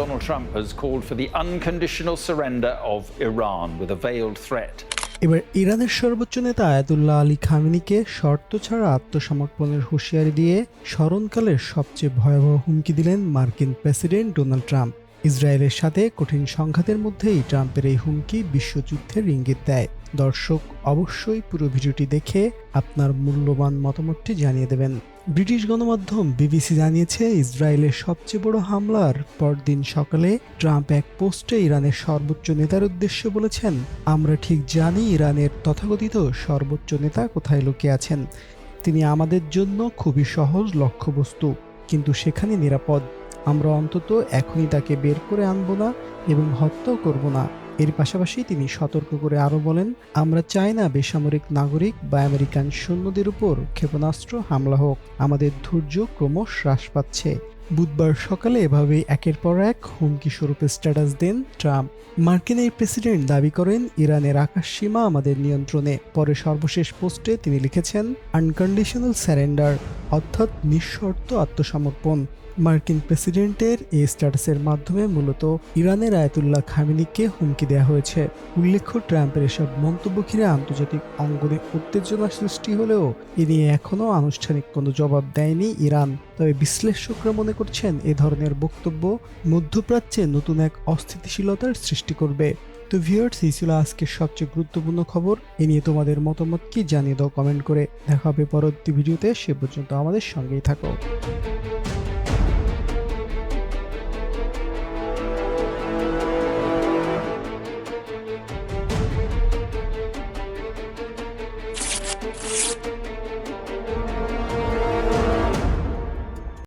Donald Trump has called for the unconditional surrender of Iran with a veiled threat. এবার ইরানের সর্বোচ্চ নেতা Ayatollah Ali খামেনিকে শর্ত ছাড়া আত্মসমর্পণের হুঁশিয়ারি দিয়ে স্মরণকালের সবচেয়ে ভয়াবহ হুমকি দিলেন মার্কিন প্রেসিডেন্ট ডোনাল্ড ট্রাম্প ইসরায়েলের সাথে কঠিন সংঘাতের মধ্যেই ট্রাম্পের এই হুমকি বিশ্বযুদ্ধের ইঙ্গিত দেয় দর্শক অবশ্যই পুরো ভিডিওটি দেখে আপনার মূল্যবান মতামতটি জানিয়ে দেবেন। ব্রিটিশ গণমাধ্যম বিবিসি জানিয়েছে, ইসরায়েলের সবচেয়ে বড় হামলার পরদিন সকালে ট্রাম্প এক পোস্টে ইরানের সর্বোচ্চ নেতার উদ্দেশ্যে বলেছেন, আমরা ঠিক জানি ইরানের তথাকথিত সর্বোচ্চ নেতা কোথায় লুকিয়ে আছেন। তিনি আমাদের জন্য খুবই সহজ লক্ষ্যবস্তু, কিন্তু সেখানে নিরাপদ। আমরা অন্তত এখনই তাকে বের করে আনব না এবং হত্যাও করব না। এর পাশাপাশি তিনি সতর্ক করে আরও বলেন, আমরা চাই না বেসামরিক নাগরিক বা আমেরিকান সৈন্যদের উপর ক্ষেপণাস্ত্র হামলা হোক। আমাদের ধৈর্য ক্রমশ হ্রাস পাচ্ছে। বুধবার সকালে এভাবেই একের পর এক হুমকি স্বরূপে স্ট্যাটাস দেন ট্রাম্প। মার্কিন এই প্রেসিডেন্ট দাবি করেন, ইরানের আকাশ সীমা আমাদের নিয়ন্ত্রণে। পরে সর্বশেষ পোস্টে তিনি লিখেছেন, আনকন্ডিশনাল স্যারেন্ডার অর্থাৎ নিঃশর্ত আত্মসমর্পণ। মার্কিন প্রেসিডেন্টের এই স্ট্যাটাসের মাধ্যমে মূলত ইরানের আয়াতুল্লাহ খামিনিকে হুমকি দেওয়া হয়েছে। উল্লেখ্য, ট্রাম্পের এসব মন্তব্য ঘিরে আন্তর্জাতিক অঙ্গনে উত্তেজনা সৃষ্টি হলেও এ নিয়ে এখনও আনুষ্ঠানিক কোনো জবাব দেয়নি ইরান। তবে বিশ্লেষকরা মনে করছেন, এ ধরনের বক্তব্য মধ্যপ্রাচ্যে নতুন এক অস্থিতিশীলতার সৃষ্টি করবে। তো ভিউয়ার্স এই ছিল আজকের সবচেয়ে গুরুত্বপূর্ণ খবর। এ নিয়ে তোমাদের মতামত কি জানিয়ে দাও কমেন্ট করে। দেখা হবে পরবর্তী ভিডিওতে, সে পর্যন্ত আমাদের সঙ্গেই থাকো।